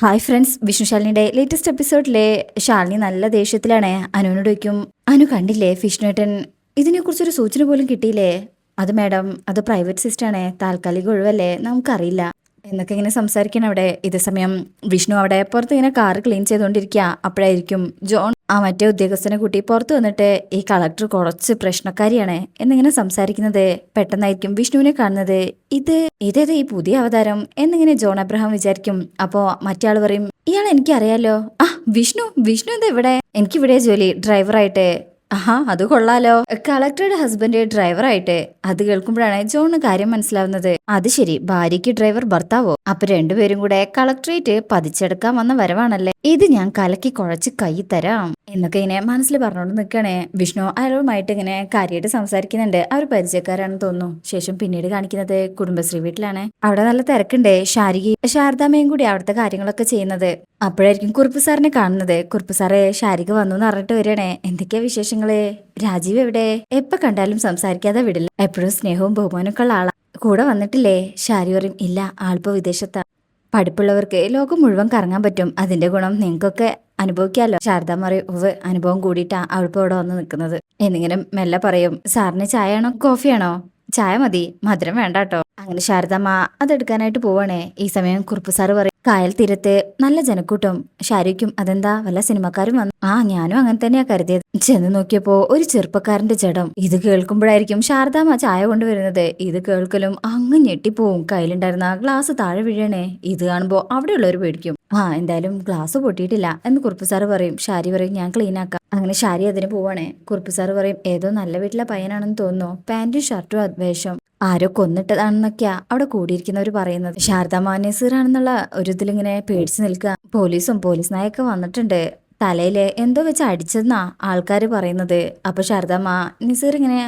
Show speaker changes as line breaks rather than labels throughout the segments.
Hi friends വിഷ്ണുശാലിനിയുടെ latest എപ്പിസോഡിലെ ശാലിനി നല്ല ദേഷ്യത്തിലാണ്. അനുവിനോട് വയ്ക്കും അനു കണ്ടില്ലേ വിഷ്ണുവേട്ടൻ? ഇതിനെക്കുറിച്ചൊരു സൂചന പോലും കിട്ടിയില്ലേ? അത് മാഡം അത് പ്രൈവറ്റ് സിസ്റ്റാണ് താൽക്കാലിക ഒഴിവല്ലേ? നമുക്കറിയില്ല. എന്നൊക്കെ ഇങ്ങനെ സംസാരിക്കണം അവിടെ ഇതേ സമയം വിഷ്ണു അവിടെ പുറത്ത് ഇങ്ങനെ കാർ ക്ലീൻ ചെയ്തുകൊണ്ടിരിക്കുക അപ്പോഴായിരിക്കും ജോൺ ആ മറ്റേ ഉദ്യോഗസ്ഥനെ കൂട്ടി പുറത്ത് വന്നിട്ട് ഈ കളക്ടർ കുറച്ച് പ്രശ്നക്കാരിയാണ് എന്നിങ്ങനെ സംസാരിക്കുന്നത്. പെട്ടെന്നായിരിക്കും വിഷ്ണുവിനെ കാണുന്നത്. ഇത് ഇതേത് ഈ പുതിയ അവതാരം എന്നിങ്ങനെ ജോൺ അബ്രഹാം വിചാരിക്കും. അപ്പോ മറ്റേ പറയും ഇയാൾ എനിക്കറിയാലോ. ആ വിഷ്ണു വിഷ്ണു എന്താ ഇവിടെ എനിക്കിവിടെ ജോലി ഡ്രൈവറായിട്ട് ആഹാ അത് കൊള്ളാലോ. കളക്ടറുടെ ഹസ്ബൻഡ് ഡ്രൈവറായിട്ട് അത് കേൾക്കുമ്പോഴാണ് ജോണിന് കാര്യം മനസ്സിലാവുന്നത്. അത് ശരി ഭാര്യയ്ക്ക് ഡ്രൈവർ ഭർത്താവോ? അപ്പൊ രണ്ടുപേരും കൂടെ കളക്ടറേറ്റ് പതിച്ചെടുക്കാൻ വന്ന വരവാണല്ലേ? ഇത് ഞാൻ കലക്കി കുഴച്ച് കൈ തരാം. എന്നൊക്കെ ഇങ്ങനെ മനസ്സിൽ പറഞ്ഞുകൊണ്ട് നിൽക്കണേ വിഷ്ണു അയാളുമായിട്ട് ഇങ്ങനെ കാര്യമായിട്ട് സംസാരിക്കുന്നുണ്ട്. അവർ പരിചയക്കാരാണെന്ന് തോന്നുന്നു. ശേഷം പിന്നീട് കാണിക്കുന്നത് കുടുംബശ്രീ വീട്ടിലാണ്. അവിടെ നല്ല തിരക്കുണ്ട്. ശാരിക ശാരദാമ്മയും കൂടി അവിടുത്തെ കാര്യങ്ങളൊക്കെ ചെയ്യുന്നത്. അപ്പോഴായിരിക്കും കുറുപ്പ് സാറിനെ കാണുന്നത്. കുറുപ്പ് സാറേ ശാരിക വന്നു എന്ന് പറഞ്ഞിട്ട് വരണേ എന്തൊക്കെയാ വിശേഷങ്ങൾ? രാജീവ് എവിടെ? എപ്പൊ കണ്ടാലും സംസാരിക്കാതെ വിടില്ല. എപ്പോഴും സ്നേഹവും ബഹുമാനമൊക്കെ ഉള്ള ആളാ. കൂടെ വന്നിട്ടില്ലേ? ഷാരി ഇല്ല ആളിപ്പോ വിദേശത്താ. പഠിപ്പുള്ളവർക്ക് ലോകം മുഴുവൻ കറങ്ങാൻ പറ്റും. അതിന്റെ ഗുണം നിങ്ങൾക്കൊക്കെ അനുഭവിക്കാമല്ലോ ശാരദ പറയും ഉവ് അനുഭവം കൂടിയിട്ടാ. അവളിപ്പോ ഇവിടെ വന്ന് നിൽക്കുന്നത്. എന്നിങ്ങനെ മെല്ലെ പറയും സാറിന് ചായയാണോ? കോഫിയാണോ? ചായ മതി. മധുരം വേണ്ട കേട്ടോ. അങ്ങനെ ശാരദമ്മ അതെടുക്കാനായിട്ട് പോവാണേ. ഈ സമയം കുറുപ്പ് സാറ് പറയും കായൽ തീരത്തെ നല്ല ജനക്കൂട്ടം. ഷാരിക്കും അതെന്താ? വല്ല സിനിമക്കാരും വന്നു. ആ ഞാനും അങ്ങനെ തന്നെയാ കരുതിയത്. ചെന്ന് നോക്കിയപ്പോ ഒരു ചെറുപ്പക്കാരന്റെ ജഡം. ഇത് കേൾക്കുമ്പോഴായിരിക്കും ശാരദാമ്മ ചായ കൊണ്ടുവരുന്നത്. ഇത് കേൾക്കലും അങ്ങ് ഞെട്ടിപ്പോവും. കയ്യിലുണ്ടായിരുന്ന ഗ്ലാസ് താഴെ വീഴണേ. ഇത് കാണുമ്പോ അവിടെയുള്ളവർ പേടിക്കും. ആ എന്തായാലും ഗ്ലാസ് പൊട്ടിയിട്ടില്ല എന്ന് കുറുപ്പ് സാറ് പറയും. ഷാരി പറയും ഞാൻ ക്ലീൻ ആക്കാം. അങ്ങനെ ഷാരി അതിന് പോവാണേ. കുറുപ്പ് സാറ് പറയും ഏതോ നല്ല വീട്ടിലെ പയ്യനാണെന്ന് തോന്നുന്നു. പാന്റും ഷർട്ടും വേഷം ആരോ കൊന്നിട്ടതാണെന്നൊക്കെയാ അവിടെ കൂടിയിരിക്കുന്നവർ പറയുന്നത്. ശാരദ മാനേസറാണെന്നുള്ള ഒരു ഇതിലിങ്ങനെ പേടിച്ച് നിൽക്കുക പോലീസും പോലീസ് നായൊക്കെ വന്നിട്ടുണ്ട്. തലയിൽ എന്തോ വെച്ച് അടിച്ചെന്നാ ആൾക്കാർ പറയുന്നത്. അപ്പൊ ശാരദാമ്മ നിസീർ ഇങ്ങനെ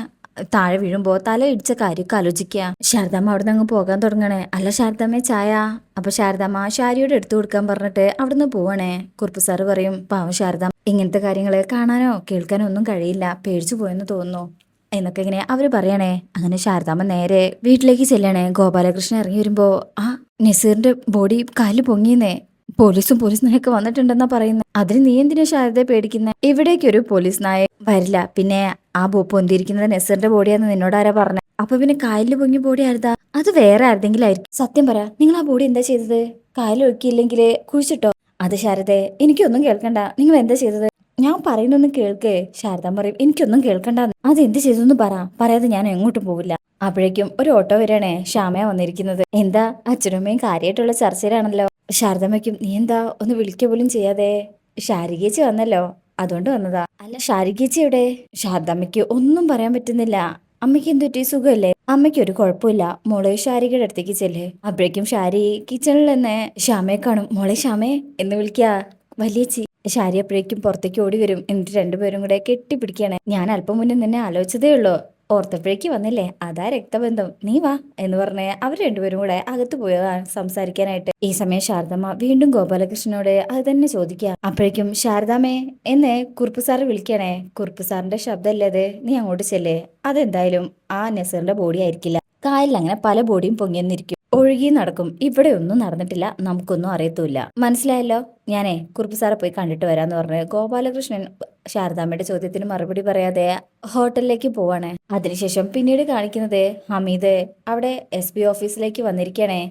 താഴെ വീഴുമ്പോ തല ഇടിച്ച കാര്യമൊക്കെ ആലോചിക്കുക. ശാരദാമ്മ അവിടെ നിന്ന് പോകാൻ തുടങ്ങണേ. അല്ല ശാരദാമ്മ ചായ. അപ്പൊ ശാരദാമ്മ ശാരിയോട് എടുത്തു കൊടുക്കാൻ പറഞ്ഞിട്ട് അവിടുന്ന് പോവണേ. കുറുപ്പ് സാറ് പറയും പാവം ശാരദാമ്മ ഇങ്ങനത്തെ കാര്യങ്ങൾ കാണാനോ കേൾക്കാനോ ഒന്നും കഴിയില്ല. പേടിച്ചു പോയെന്ന് തോന്നുന്നു. എന്നൊക്കെ ഇങ്ങനെ അവർ പറയണേ. അങ്ങനെ ശാരദാമ്മ നേരെ വീട്ടിലേക്ക് ചെല്ലണേ. ഗോപാലകൃഷ്ണൻ ഇറങ്ങി വരുമ്പോ ആ നസീറിന്റെ ബോഡി കാലിൽ പൊങ്ങിയെന്നേ. പോലീസും പോലീസ് നായൊക്കെ വന്നിട്ടുണ്ടെന്നാ പറയുന്നത് അതിന് നീ എന്തിനാ ശാരദയെ പേടിക്കുന്നത് ഇവിടേക്കൊരു പോലീസ് നായ വരില്ല. പിന്നെ ആ ബോ പൊന്തിയിരിക്കുന്നത് നെസറിന്റെ ബോഡിയാന്ന് നിന്നോട് ആരാ പറഞ്ഞത് അപ്പൊ പിന്നെ കായലിൽ പൊങ്ങി ബോഡി ആരുതാ? അത് വേറെ ആരുതെങ്കിലും ആയിരിക്കും. സത്യം പറ നിങ്ങൾ ആ ബോഡി എന്താ ചെയ്തത്? കായലിൽ ഒഴുക്കിയില്ലെങ്കിൽ കുഴിച്ചിട്ടോ? അത് ശാരദേ എനിക്കൊന്നും കേൾക്കണ്ട. നിങ്ങൾ എന്താ ചെയ്തത്? ഞാൻ പറയുന്നൊന്നും കേൾക്കേ. ശാരദാൻ പറയും എനിക്കൊന്നും കേൾക്കണ്ട അത് എന്ത് ചെയ്തു പറ. പറയാതെ ഞാൻ എങ്ങോട്ടും പോവില്ല. അപ്പോഴേക്കും ഒരു ഓട്ടോ വരണേ ശ്യാമയ വന്നിരിക്കുന്നത്. എന്താ? അച്ഛനമ്മയും കാര്യമായിട്ടുള്ള ചർച്ചയിലാണല്ലോ. ശാരദമ്മയ്ക്കും നീ എന്താ ഒന്ന് വിളിക്ക പോലും ചെയ്യാതെ ശാരികേച്ചി വന്നല്ലോ? അതുകൊണ്ട് വന്നതാ. അല്ല ശാരികേച്ചി എവിടെ? ശാരദമ്മയ്ക്ക് ഒന്നും പറയാൻ പറ്റുന്നില്ല. അമ്മയ്ക്ക് എന്തു പറ്റി? സുഖമല്ലേ? അമ്മയ്ക്ക് ഒരു കുഴപ്പമില്ല. മോളെ ശാരികയുടെ അടുത്തേക്ക് ചെല്ലേ. അപ്പോഴേക്കും ശാരി കിച്ചണിൽ നിന്ന് ശ്യാമയെ കാണും. മോളെ ശ്യാമേ എന്ന് വിളിക്കാ. വലിയച്ചി. ഷാരി അപ്പോഴേക്കും പുറത്തേക്ക് ഓടി വരും. എന്നിട്ട് രണ്ടുപേരും കൂടെ കെട്ടിപ്പിടിക്കുകയാണ്. ഞാൻ അല്പം മുന്നേ നിന്നെ ആലോചിച്ചതേ ഉള്ളൂ. ഓർത്തപ്പോഴേക്ക് വന്നില്ലേ? അതാ രക്തബന്ധം. നീ വാ എന്ന് പറഞ്ഞ് അവർ രണ്ടുപേരും കൂടെ അകത്ത് പോയതാണ് സംസാരിക്കാനായിട്ട്. ഈ സമയം ശാരദമ്മ വീണ്ടും ഗോപാലകൃഷ്ണനോട് അത് തന്നെ ചോദിക്കുക അപ്പോഴേക്കും ശാരദാമേ എന്നെ കുറുപ്പ് സാറ് വിളിക്കണേ. കുറുപ്പ് സാറിന്റെ ശബ്ദമല്ലേ നീ അങ്ങോട്ട് ചെല്ലേ. അതെന്തായാലും ആ നസറിന്റെ ബോഡി ആയിരിക്കില്ല. കായലിൽ അങ്ങനെ പല ബോഡിയും പൊങ്ങിയെന്നിരിക്കും ഒഴുകി നടക്കും. ഇവിടെ ഒന്നും നടന്നിട്ടില്ല. നമുക്കൊന്നും അറിയത്തുമില്ല. മനസ്സിലായല്ലോ? ഞാനേ കുറുപ്പ് സാറെ പോയി കണ്ടിട്ട് വരാന്ന് പറഞ്ഞു ഗോപാലകൃഷ്ണൻ ശാരദാമ്മയുടെ ചോദ്യത്തിന് മറുപടി പറയാതെ ഹോട്ടലിലേക്ക് പോവാണ്. അതിനുശേഷം പിന്നീട് കാണിക്കുന്നത് ഹമീദ് അവിടെ എസ് പി ഓഫീസിലേക്ക് വന്നിരിക്കണേ.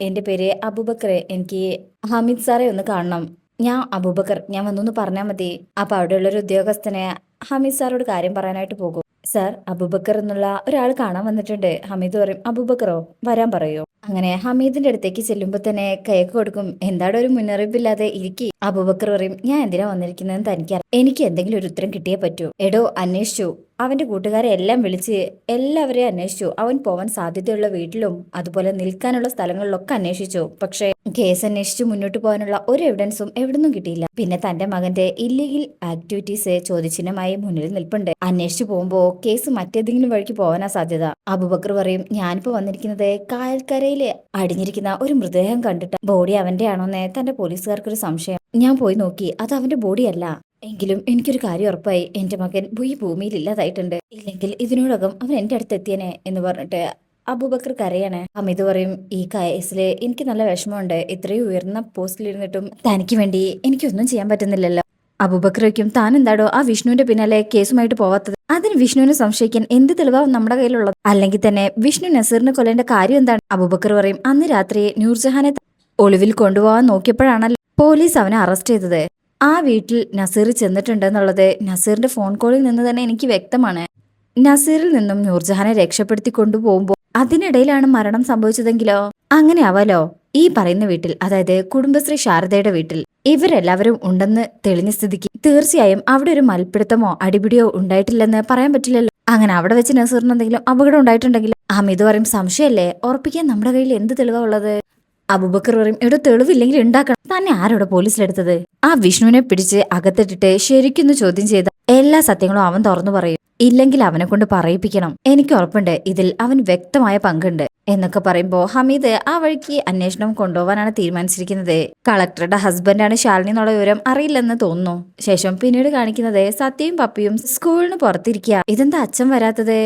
എന്റെ പേര് അബൂബക്കർ. എനിക്ക് ഹമീദ് സാറെ ഒന്ന് കാണണം. ഞാൻ അബൂബക്കർ. ഞാൻ വന്നൊന്ന് പറഞ്ഞാൽ മതി. അപ്പൊ അവിടെയുള്ളൊരു ഉദ്യോഗസ്ഥനെ ഹമീദ് സാറോട് കാര്യം പറയാനായിട്ട് പോകും. സാർ അബൂബക്കർ എന്നുള്ള ഒരാൾ കാണാൻ വന്നിട്ടുണ്ട്. ഹമീദ് പറയും അബൂബക്കറോ വരാൻ പറയോ? അങ്ങനെ ഹമീദിന്റെ അടുത്തേക്ക് ചെല്ലുമ്പോൾ തന്നെ കൈക്ക് കൊടുക്കും. എന്താടോ ഒരു മുന്നറിയിപ്പില്ലാതെ ഇരിക്കി. അബൂബക്കർ പറയും ഞാൻ എന്തിനാ വന്നിരിക്കുന്നതെന്ന് തനിക്കറിയാം എനിക്ക് എന്തെങ്കിലും ഒരു ഉത്തരം കിട്ടിയേ പറ്റൂ. എടോ അന്വേഷിച്ചു. അവന്റെ കൂട്ടുകാരെ എല്ലാം വിളിച്ച് എല്ലാവരെയും അന്വേഷിച്ചു. അവൻ പോവാൻ സാധ്യതയുള്ള വീട്ടിലും അതുപോലെ നിൽക്കാനുള്ള സ്ഥലങ്ങളിലൊക്കെ അന്വേഷിച്ചു. പക്ഷേ കേസ് അന്വേഷിച്ച് മുന്നോട്ട് പോകാനുള്ള ഒരു എവിഡൻസും എവിടുന്നും കിട്ടിയില്ല. പിന്നെ തന്റെ മകന്റെ ഇല്ലീഗൽ ആക്ടിവിറ്റീസ് ചോദ്യചിഹ്നമായി മുന്നിൽ നിൽപ്പുണ്ട്. അന്വേഷിച്ചു പോകുമ്പോ കേസ് മറ്റേതെങ്കിലും വഴിക്ക് പോകാനാ സാധ്യത. അബുബക്കർ പറയും ഞാനിപ്പോ വന്നിരിക്കുന്നത് കായൽക്കരയിൽ. അടിഞ്ഞിരിക്കുന്ന ഒരു മൃതദേഹം കണ്ടിട്ട്. ബോഡി അവന്റെ ആണോന്ന് തന്റെ പോലീസുകാർക്കൊരു സംശയം. ഞാൻ പോയി നോക്കി. അത് അവന്റെ ബോഡിയല്ല. എങ്കിലും എനിക്കൊരു കാര്യം ഉറപ്പായി. എന്റെ മകൻ ഈ ഭൂമിയിൽ ഇല്ലാതായിട്ടുണ്ട്. ഇല്ലെങ്കിൽ ഇതിനോടകം അവൻ എന്റെ അടുത്ത് എത്തിയനെ എന്ന് പറഞ്ഞിട്ട് അബൂബക്കർ കരയാണ്. അമിത് പറയും ഈ കേസിൽ എനിക്ക് നല്ല വിഷമമുണ്ട്. ഇത്രയും ഉയർന്ന പോസ്റ്റിൽ പോസ്റ്റിലിരുന്നിട്ടും തനിക്ക് വേണ്ടി എനിക്കൊന്നും ചെയ്യാൻ പറ്റുന്നില്ലല്ലോ. അബൂബക്രയ്ക്കും താൻ എന്താടോ ആ വിഷ്ണുവിന്റെ പിന്നാലെ കേസുമായിട്ട് പോവാത്തത്? അതിന് വിഷ്ണുവിനെ സംശയിക്കാൻ എന്ത് തെളിവാ നമ്മുടെ കയ്യിലുള്ളത്? അല്ലെങ്കിൽ തന്നെ വിഷ്ണു നസീറിനെ കൊല്ലേണ്ട കാര്യം എന്താണ്? അബൂബക്കർ പറയും അന്ന് രാത്രി നൂർജഹാനെ ഒളിവിൽ കൊണ്ടുപോകാൻ നോക്കിയപ്പോഴാണല്ലോ പോലീസ് അവനെ അറസ്റ്റ് ചെയ്തത്. ആ വീട്ടിൽ നസീർ ചെന്നിട്ടുണ്ടെന്നുള്ളത് നസീറിന്റെ ഫോൺ കോളിൽ നിന്ന് തന്നെ എനിക്ക് വ്യക്തമാണ്. നസീറിൽ നിന്നും നൂർജഹാനെ രക്ഷപ്പെടുത്തി കൊണ്ടുപോകുമ്പോൾ അതിനിടയിലാണ് മരണം സംഭവിച്ചതെങ്കിലോ? അങ്ങനെ ആവാലോ? ഈ പറയുന്ന വീട്ടിൽ അതായത് കുടുംബശ്രീ ശാരദയുടെ വീട്ടിൽ ഇവരെല്ലാവരും ഉണ്ടെന്ന് തെളിഞ്ഞ സ്ഥിതിക്ക് തീർച്ചയായും അവിടെ ഒരു മൽപ്പിടുത്തമോ അടിപിടിയോ ഉണ്ടായിട്ടില്ലെന്ന് പറയാൻ പറ്റില്ലല്ലോ. അങ്ങനെ അവിടെ വെച്ച് നസീറിന് എന്തെങ്കിലും അപകടം ഉണ്ടായിട്ടുണ്ടെങ്കിൽ? അമിത് പറയും സംശയമല്ലേ ഉറപ്പിക്കാൻ നമ്മുടെ കയ്യിൽ എന്ത് തെളിവാ ഉള്ളത്? അബുബക്കർ പറയും എവിടെ തെളിവില്ലെങ്കിൽ ഉണ്ടാക്കണം. തന്നെ ആരോടെ പോലീസിലെടുത്തത് ആ വിഷ്ണുവിനെ പിടിച്ച് അകത്തിട്ടിട്ട് ശരിക്കൊന്ന് ചോദ്യം ചെയ്ത എല്ലാ സത്യങ്ങളും അവൻ തുറന്നു പറയും. ഇല്ലെങ്കിൽ അവനെ കൊണ്ട് പറയിപ്പിക്കണം. എനിക്ക് ഉറപ്പുണ്ട്. ഇതിൽ അവൻ വ്യക്തമായ പങ്കുണ്ട്. എന്നൊക്കെ പറയുമ്പോ ഹമീദ് ആ വഴിക്ക് അന്വേഷണം കൊണ്ടുപോകാനാണ് തീരുമാനിച്ചിരിക്കുന്നത്. കളക്ടറുടെ ഹസ്ബൻഡാണ് ശാലിനി എന്നുള്ള വിവരം അറിയില്ലെന്ന് തോന്നുന്നു. ശേഷം പിന്നീട് കാണിക്കുന്നത് സത്യയും പപ്പിയും സ്കൂളിന് പുറത്തിരിക്കുക ഇതെന്താ അച്ഛൻ വരാത്തത്?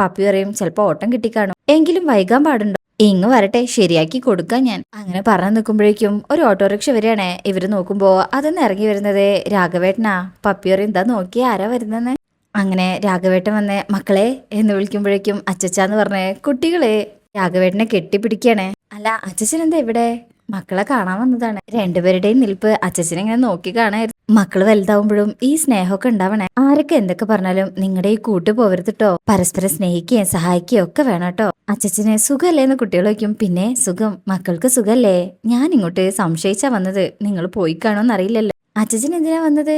പപ്പി പറയും ചിലപ്പോ ഓട്ടം കിട്ടിക്കാണും. എങ്കിലും വൈകാൻ പാടുണ്ടോ? ഇങ്ങ് വരട്ടെ ശരിയാക്കി കൊടുക്കാം ഞാൻ. അങ്ങനെ പറഞ്ഞു നിൽക്കുമ്പോഴേക്കും ഒരു ഓട്ടോറിക്ഷ വരികയാണേ. ഇവർ നോക്കുമ്പോ അതൊന്ന് ഇറങ്ങി വരുന്നത്? രാഘവേട്ടനാ. പപ്പിയോറി എന്താ നോക്കി ആരാ വരുന്നെന്ന് അങ്ങനെ രാഘവേട്ടൻ വന്ന് മക്കളെ എന്ന് വിളിക്കുമ്പോഴേക്കും അച്ചച്ചാന്ന് പറഞ്ഞ് കുട്ടികളെ. രാഘവേട്ടനെ കെട്ടിപ്പിടിക്കാണ് അല്ല അച്ചച്ചൻ എന്താ ഇവിടെ? മക്കളെ കാണാൻ വന്നതാണ്. രണ്ടുപേരുടെയും നിൽപ്പ് അച്ചച്ചനെ ഇങ്ങനെ നോക്കി കാണായിരുന്നു മക്കൾ വലുതാവുമ്പോഴും ഈ സ്നേഹമൊക്കെ ഉണ്ടാവണേ. ആരൊക്കെ എന്തൊക്കെ പറഞ്ഞാലും നിങ്ങളുടെ ഈ കൂട്ടു കൂട്ട് പോവരുത്തിട്ടോ പരസ്പരം സ്നേഹിക്കുകയും സഹായിക്കുകയും ഒക്കെ വേണം കേട്ടോ അച്ചച്ചന് സുഖമല്ലേ എന്ന് കുട്ടികൾ വയ്ക്കും പിന്നെ സുഖം? മക്കൾക്ക് സുഖല്ലേ ഞാൻ ഇങ്ങോട്ട് സംശയിച്ചാ വന്നത്. നിങ്ങൾ പോയി കാണോന്ന് അറിയില്ലല്ലോ. അച്ചച്ചൻ എന്തിനാ വന്നത്?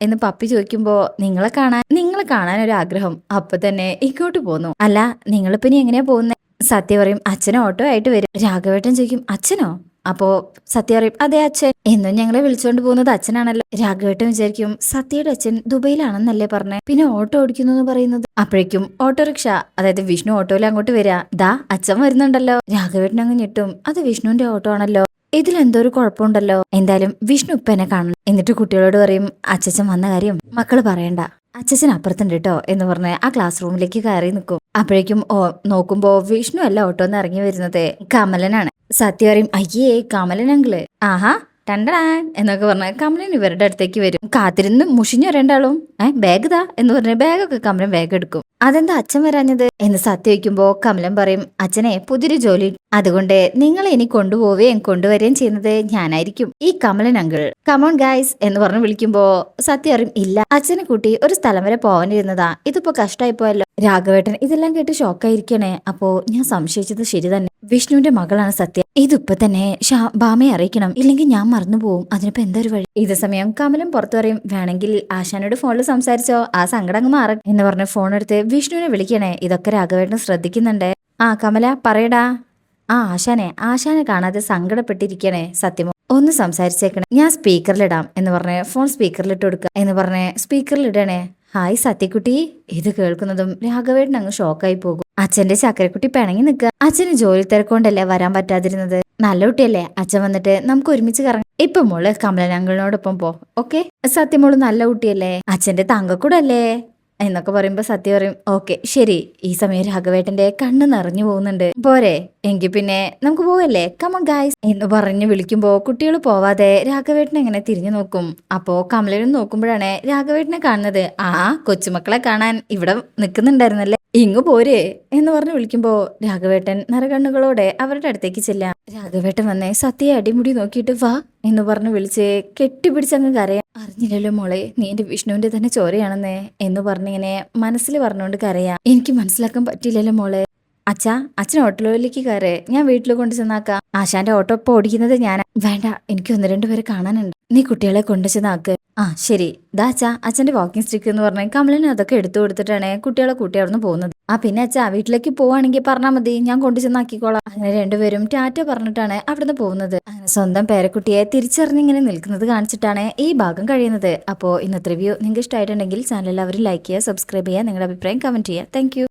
എന്ന് പപ്പി ചോദിക്കുമ്പോ നിങ്ങളെ കാണാൻ നിങ്ങളെ കാണാൻ ഒരു ആഗ്രഹം അപ്പൊ തന്നെ ഇങ്ങോട്ട് പോന്നു. അല്ല നിങ്ങളിപ്പിനി എങ്ങനെയാ പോകുന്നത് സത്യം പറയും അച്ഛനോ ഓട്ടോ ആയിട്ട് വരും. രാഘവേട്ടൻ ചോദിക്കും അച്ഛനോ? അപ്പോ സത്യ പറയും അതെ അച്ഛൻ. എന്നും ഞങ്ങളെ വിളിച്ചോണ്ട് പോകുന്നത് അച്ഛനാണല്ലോ. രാഘവേട്ടൻ വിചാരിക്കും സത്യയുടെ അച്ഛൻ ദുബൈയിലാണെന്നല്ലേ പറഞ്ഞേ. പിന്നെ ഓട്ടോ ഓടിക്കുന്നു എന്ന് പറയുന്നത്? അപ്പോഴേക്കും ഓട്ടോറിക്ഷ അതായത് വിഷ്ണു ഓട്ടോയിൽ അങ്ങോട്ട് വരാ. ദാ അച്ഛൻ വരുന്നുണ്ടല്ലോ. രാഘവേട്ടൻ അങ്ങ് ഞെട്ടും അത് വിഷ്ണുവിന്റെ ഓട്ടോ ആണല്ലോ. ഇതിലെന്തോ ഒരു കുഴപ്പമുണ്ടല്ലോ. എന്തായാലും വിഷ്ണു ഇപ്പൊ എന്നെ കാണണം. എന്നിട്ട് കുട്ടികളോട് പറയും അച്ഛച്ചൻ വന്ന കാര്യം മക്കൾ പറയണ്ട. അച്ഛച്ചൻ അപ്പുറത്തുണ്ട് കേട്ടോ എന്ന് പറഞ്ഞ് ആ ക്ലാസ് റൂമിലേക്ക് കയറി നിൽക്കും അപ്പോഴേക്കും ഓ നോക്കുമ്പോ വിഷ്ണു അല്ല ഓട്ടോന്ന് ഇറങ്ങി വരുന്നത് കമലനാണ്. സത്യ പറയും അയ്യേ കമലൻ ആഹാ ടണ്ടടാൻ എന്നൊക്കെ പറഞ്ഞ കമലൻ ഇവരുടെ അടുത്തേക്ക് വരും. കാത്തിരുന്ന് മുഷിഞ്ഞു രണ്ടാളും ഏ ബാഗ് താ എന്ന് പറഞ്ഞ ബാഗൊക്കെ കമലൻ ബാഗ് എടുക്കും. അതെന്താ അച്ഛൻ വരാഞ്ഞത്? എന്ന് സത്യ വയ്ക്കുമ്പോ കമലൻ പറയും അച്ഛനെ പുതിയൊരു ജോലി അതുകൊണ്ട് നിങ്ങൾ ഇനി കൊണ്ടുപോവുകയും കൊണ്ടുവരികയും ചെയ്യുന്നത് ഞാനായിരിക്കും. ഈ കമലൻ അങ്കിൾ കമോൺ ഗൈസ് എന്ന് പറഞ്ഞ് വിളിക്കുമ്പോ സത്യ അറിയും ഇല്ല. അച്ഛനെ കൂട്ടി ഒരു സ്ഥലം വരെ പോവാനിരുന്നതാ ഇതിപ്പോ കഷ്ടായി പോയല്ലോ രാഘവേട്ടൻ ഇതെല്ലാം കേട്ട് ഷോക്കായിരിക്കണേ. അപ്പോ ഞാൻ സംശയിച്ചത് ശരി തന്നെ. വിഷ്ണുവിന്റെ മകളാണ് സത്യ. ഇതിപ്പോ തന്നെ ബാമയെ അറിയിക്കണം. ഇല്ലെങ്കിൽ ഞാൻ മറന്നു പോവും അതിനിപ്പോ എന്താ ഒരു വഴി? ഇത് സമയം കമലം പുറത്തു പറയും. വേണമെങ്കിൽ ആശാനോട് ഫോണിൽ സംസാരിച്ചോ. ആ സങ്കടം അങ്ങ് മാറ. എന്ന് പറഞ്ഞ് ഫോൺ എടുത്ത് വിഷ്ണുവിനെ വിളിക്കണേ. ഇതൊക്കെ രാഘവേട്ടൻ ശ്രദ്ധിക്കുന്നുണ്ട്. ആ കമല പറയടാ. ആ ആശാനെ ആശാനെ കാണാതെ സങ്കടപ്പെട്ടിരിക്കണേ സത്യമോ ഒന്ന് സംസാരിച്ചേക്കണേ. ഞാൻ സ്പീക്കറിലിടാം എന്ന് പറഞ്ഞ് ഫോൺ സ്പീക്കറിലിട്ട് കൊടുക്കുക എന്ന് പറഞ്ഞ് സ്പീക്കറിലിടണേ. ഹായ് സത്യക്കുട്ടി. ഇത് കേൾക്കുന്നതും രാഘവേട്ടൻ അങ്ങ് ഷോക്കായി പോകും. അച്ഛന്റെ ചക്കരക്കുട്ടി പിണങ്ങി നിൽക്കുക. അച്ഛന് ജോലി തിരക്കൊണ്ടല്ലേ വരാൻ പറ്റാതിരുന്നത്? നല്ല കുട്ടിയല്ലേ? അച്ഛൻ വന്നിട്ട് നമുക്ക് ഒരുമിച്ച് കറങ്ങാം. ഇപ്പൊ മോൾ കമലനങ്കിളിനോടൊപ്പം പോ ഓക്കെ? സത്യമോൾ നല്ല കുട്ടിയല്ലേ? അച്ഛന്റെ തങ്കക്കൂടല്ലേ? എന്നൊക്കെ പറയുമ്പോ സത്യ പറയും ഓക്കെ ശരി ഈ സമയം രാഘവേട്ടന്റെ കണ്ണ് നിറഞ്ഞു പോകുന്നുണ്ട്. പോരെ എങ്കിൽ പിന്നെ നമുക്ക് പോവല്ലേ? കമൺ ഗായ്സ് എന്ന് പറഞ്ഞ് വിളിക്കുമ്പോ കുട്ടികൾ പോവാതെ രാഘവേട്ടൻ എങ്ങനെ തിരിഞ്ഞു നോക്കും. അപ്പോ കമലനും നോക്കുമ്പോഴാണ് രാഘവേട്ടനെ കാണുന്നത്. ആ കൊച്ചുമക്കളെ കാണാൻ ഇവിടെ നിൽക്കുന്നുണ്ടായിരുന്നല്ലേ ഇങ്ങു പോരെ. എന്ന് പറഞ്ഞ് വിളിക്കുമ്പോ രാഘവേട്ടൻ നിറകണ്ണുകളോടെ അവരുടെ അടുത്തേക്ക് ചെല്ലാം. രാഘവേട്ടൻ വന്നേ സത്യയെ അടിമുടി നോക്കിയിട്ട് വാ എന്ന് പറഞ്ഞ് വിളിച്ച് കെട്ടിപ്പിടിച്ചങ്ങ് കരയാൻ അറിഞ്ഞില്ലല്ലോ മോളെ നീ എന്റെ വിഷ്ണുവിന്റെ തന്നെ ചോരയാണെന്നേ എന്ന് പറഞ്ഞിങ്ങനെ മനസ്സിൽ പറഞ്ഞുകൊണ്ട് കരയാ. എനിക്ക് മനസ്സിലാക്കാൻ പറ്റില്ലല്ലോ മോളെ അച്ഛാ അച്ഛൻ ഓട്ടോയിലേക്ക് കയറേ. ഞാൻ വീട്ടിൽ കൊണ്ടു ചെന്നാക്കാം. ആശാന്റെ ഓട്ടോ ഇപ്പൊ ഓടിക്കുന്നത് ഞാൻ വേണ്ട എനിക്ക് ഒന്ന് രണ്ടു പേരെ കാണാനുണ്ട്. നീ കുട്ടികളെ കൊണ്ടു ചെന്നാക്ക്. ആ ശരി. ദാ അച്ഛാ അച്ഛന്റെ വാക്കിംഗ് സ്റ്റിക്ക് എന്ന് പറഞ്ഞാൽ കമലിന് അതൊക്കെ എടുത്തു കൊടുത്തിട്ടാണ് കുട്ടികളെ കൂട്ടി അവിടെ പോകുന്നത്. ആ പിന്നെ അച്ഛാ വീട്ടിലേക്ക് പോവാണെങ്കിൽ പറഞ്ഞാൽ മതി. ഞാൻ കൊണ്ടു ചെന്നാക്കിക്കോളാം. അങ്ങനെ രണ്ടുപേരും ടാറ്റ പറഞ്ഞിട്ടാണ് അവിടുന്ന് പോകുന്നത്. അങ്ങനെ സ്വന്തം പേരക്കുട്ടിയെ തിരിച്ചറിഞ്ഞിങ്ങനെ നിൽക്കുന്നത് കാണിച്ചിട്ടാണ് ഈ ഭാഗം കഴിയുന്നത്. അപ്പോൾ ഇന്നത്തെ റിവ്യൂ നിങ്ങൾക്ക് ഇഷ്ടമായിട്ടുണ്ടെങ്കിൽ ചാനൽ എല്ലാവരും ലൈക്ക് ചെയ്യുക സബ്സ്ക്രൈബ് ചെയ്യുക നിങ്ങളുടെ അഭിപ്രായം കമന്റ് ചെയ്യുക. താങ്ക്